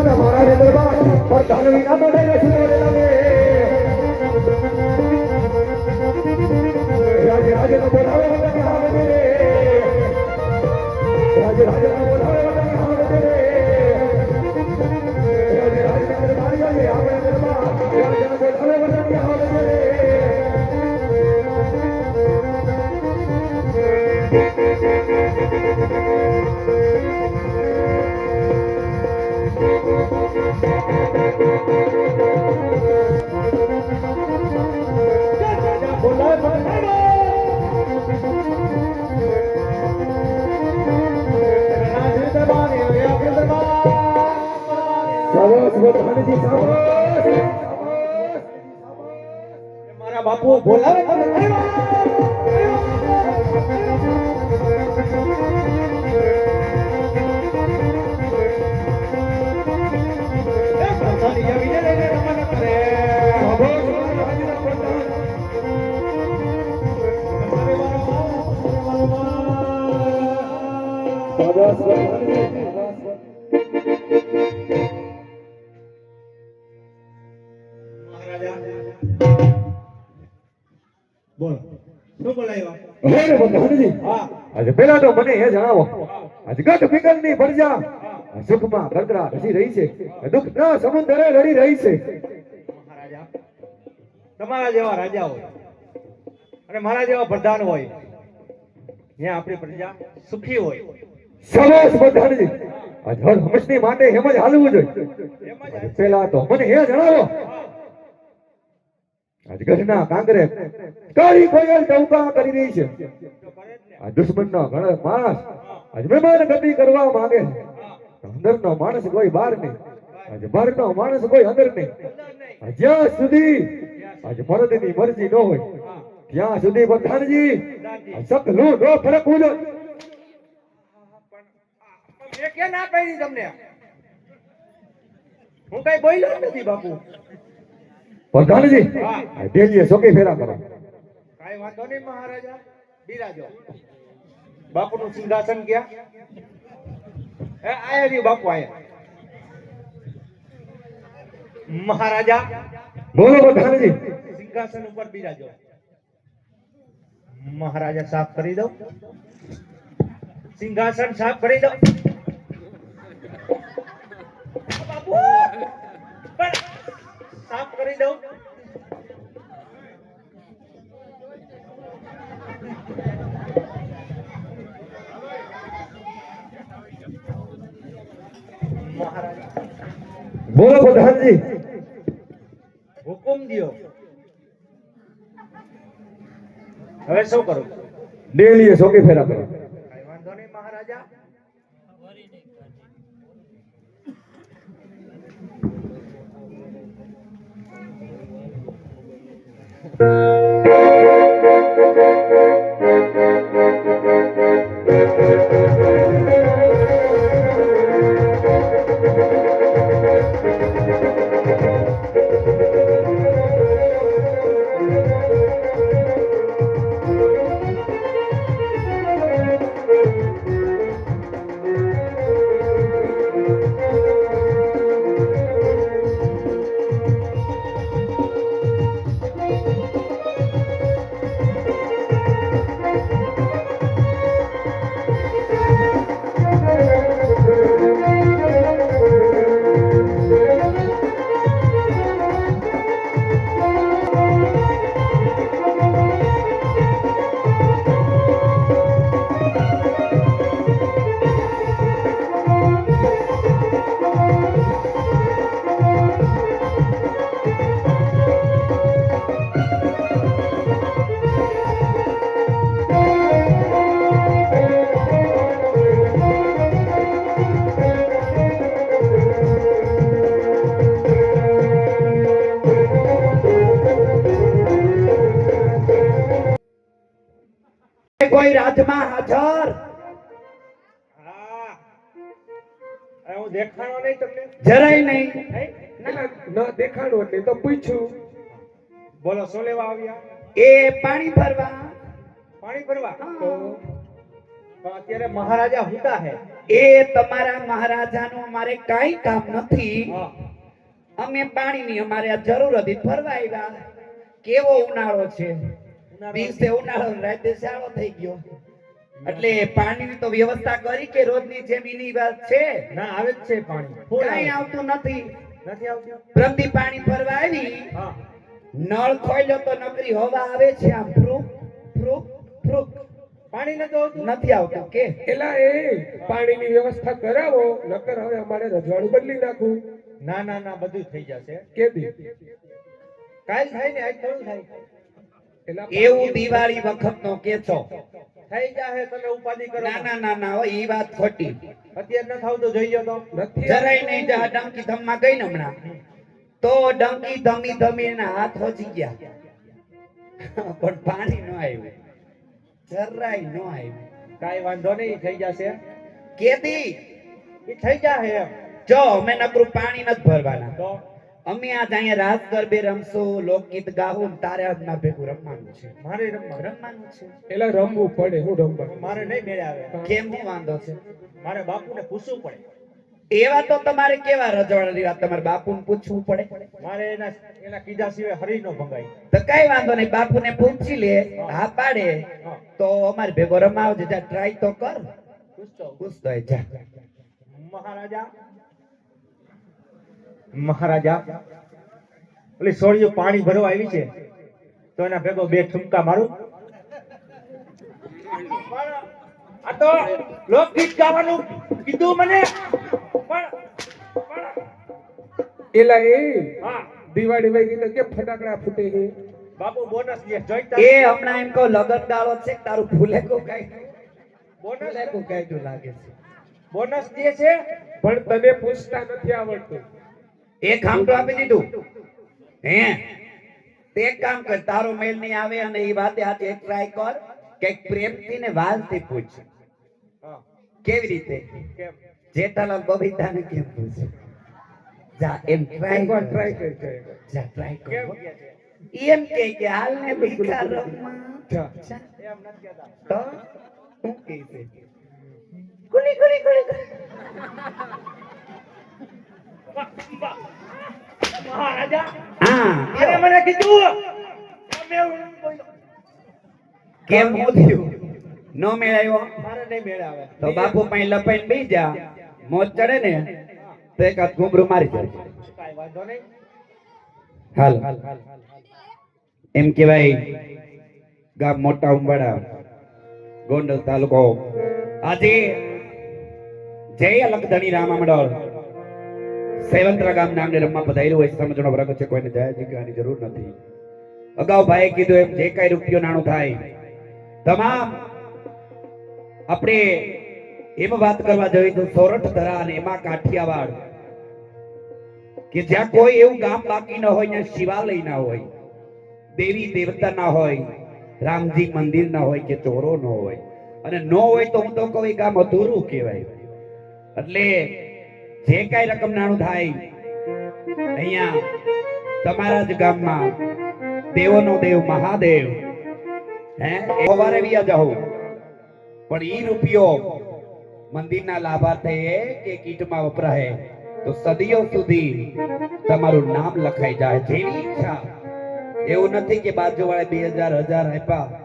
હતા મહારાજ દરબાર પણ ધન વિના તો મારા બાપુ બોલાવે તમે શાબાશ, શું બોલાવ્યા હે રે હા. આજે પેલા તો મને એ જણાવો. આજે ગઢ ફિકરની પ્રજા સુખમાં ગરગરા રચી રહી છે. દુઃખના સમુદ્રે લડી રહી છે. મહારાજા તમારા જેવા રાજા હોય અને મારા જેવા પ્રધાન હોય ત્યાં આપણી પ્રજા સુખી હોય. શાબાશ વખાણજી હર હંમેશની માટે એમ જ હાલવું જોઈએ. પેલા તો મને એ જણાવો. આજ ગઢના કાળી કોયલ ટવકા કરી રહી છે તો કરે જ ને. આ દુશ્મનનો ઘણો માણસ આજ મહેમાન ગતિ કરવા માંગે છે અંદરનો માણસ કોઈ બહાર નહીં આજે બહારનો માણસ કોઈ અંદર નહીં અંદર નહીં. આ જ્યાં સુધી આજે મરદની મરજી ન હોય. ત્યાં સુધી પ્રધાનજી પ્રધાનજી. નો તમને હું કઈ બોલ્યો નથી બાપુ પ્રધાનજી ડેલીએ સોકી ફેરા કરો. કાઈ વાંધો નહીં મહારાજા. બિરાજો. બાપુનું સિંહાસન ક્યાં? એ આયા રહ્યું બાપુ આયા. મહારાજા. બોલો પ્રધાનજી. સિંહાસન ઉપર બિરાજો. મહારાજા સાફ કરી દઉં. સિંહાસન સાફ કરી દઉં બાપુ પણ સાફ કરી દઉં. બોલો પ્રધાનજી. હુકુમ દિયો. હવે શું કરું? ડેલી સોકી ફેરા કરો કઈ વાંધો નહીં મહારાજા કોઈ રાજમાં હાજર હા. હું દેખાણો નહીં તમને? જરાય નહીં. નહીં? ન દેખાડું એટલે તો પૂછ્યું બોલો શું લેવા આવ્યા? એ પાણી ભરવા. ભરવા? અત્યારે મહારાજા હુતા હે. એ તમારા મહારાજાનું અમારે કઈ કામ નથી. અમે પાણીની અમારે જરૂર હતી. ફરવા આવ્યા. કેવો ઉનાળો છે. દિવસે ઉનાળો શાળો થઈ ગયો. એટલે પાણીની તો વ્યવસ્થા કરી કે રોજની જેમ એની વાત છે. ના આવે જ છે પાણી. કઈ આવતું નથી. નથી આવતું? પ્રતિ પાણી ભરવા આવી નળ ખોલ્યો તો નકરી હવા આવે છે આમ ફ્રુક ફ્રુક ફ્રુક. પાણી નથી આવતું? નથી આવતું કે? એલા એ પાણીની વ્યવસ્થા કરાવો નકર હવે અમારે રજવાડું બદલી નાખવું ના ના ના બધું થઈ જશે. કેદી કાલ થાય ને આજ થોડું થાય. એવું દિવાળી વખત નો કેસો. થઈ જાહે તમે ઉપાધિ કરો ના ના ના ના ઈ વાત ખોટી. અત્યારે ન થાવ તો જોઈએ તો. જરાય નહીં જા ડંકી ધમમાં ગઈ ને હમણાં. તો ડંકી ધમી ધમી એના હાથ હોજી ગયા. પણ પાણી ન આવ્યું. જરાય ન આવ્યું. કાઈ વાંધો નહીં થઈ જશે. કેદી? એ થઈ જાહે જો અમે નકરું પાણી નથી ભરવાના. તો? અમે આજ અહીંયા રાસ ગરબે રમશું લોકગીત ગાવું તારે આજ ના ભેગું રમવાનું છે. મારે રમવાનું? રમવાનું છે. એટલે રમવું પડે હું રમવા મારે નહીં મેળ આવે કેમ હું વાંધો છે? મારે બાપુને પૂછવું પડે. એવા તો તમારે કેવા રજવાડાની વાત? તમારે બાપુને પૂછવું પડે? મારે એના એના કીધા સિવાય હરી નો ભંગાય તો કઈ વાંધો નહીં બાપુને પૂછી લે હા પાડે. તો અમારે ભેગો રમાવજે જા ટ્રાય તો કર. પૂછતો પૂછતો જા. મહારાજા મહારાજા એટલે સોળીઓ પાણી ભરવા આવી છે તો એના ભેગો બે ઠુમકા મારું. આ તો લોકગીત ગાવાનું કીધું મને. એલા એ દિવાળી ગઈ તો કેમ ફટાકડા ફૂટે છે? બાપુ બોનસ દે જોઈતા એ હમણાં એમ કહો લગન ડાળો છે તારું ફૂલે કો કઈ બોનસ? કો કઈ લાગે છે. બોનસ દે છે? પણ તને પૂછતા નથી આવડતું. એક કામ તો આપી દીધું. હે? તે એક કામ કર તારો મેલ નહીં આવે અને એ વાતે હાથે એક ટ્રાય કર કે પ્રેમથી ને વાલથી પૂછ. કેવી રીતે? જેઠાલાલ બબીતાને કેમ પૂછ? જા એમ ટ્રાય કર. ટ્રાય કર જા ટ્રાય કર. એમ કે કે હાલ ને ભીખા રમવા. જા. જા. એમ નથી કહેતા. તો શું કહે છે? ગુલી ગુલી. મહારાજા હા. અરે મને કીધું તમે એવું બોલ્યો. કેમ હું થયું નો મેળાયો? મારે નહીં મેળ આવે તો બાપુ પાસે લપાઈને બેસી જા. મોજ ચડે ને તો એક હાથ ઘૂમરું મારી જાય. કાંઈ વાંધો નહીં. હાલ. એમ કહેવાય ગામ મોટા ઉંબાડા ગોંડલ તાલુકો. આજે જય અલગધણી રામા મંડળ સેવંતરા ગામ નામને રમવા પધાર્યું હોય સમજણો વર્ગ છે, કોઈને જાય જગ્યાની જરૂર નથી. અગાઉ ભાઈએ કીધું એમ, જે કઈ રૂપિયો નાણું થાય, તમામ આપણે એમ વાત કરવા જોઈએ તો સોરઠ ધરા અને એમાં કાઠિયાવાડ, કે જ્યાં કોઈ એવું ગામ બાકી ન હોય ત્યાં શિવાલય ના હોય, દેવી દેવતા ના હોય, રામજી મંદિર ના હોય કે ચોરો ન હોય. અને ન હોય તો હું તો કહું ગામ અધૂરું કહેવાય. એટલે જે કઈ રકમ નાણું થાય, અહીંયા તમારા જ ગામમાં દેવોનો દેવ મહાદેવ, હે સવારે વ્યા જાઓ. પણ ઈ રૂપિયો મંદિરના લાભાર્થે કે કીટમાં વપરાય તો સદીઓ સુધી તમારું નામ લખાઈ જાય. જેવી ઈચ્છા. એવું નથી કે બાજુવાળા બે હજાર હજાર આપ્યા.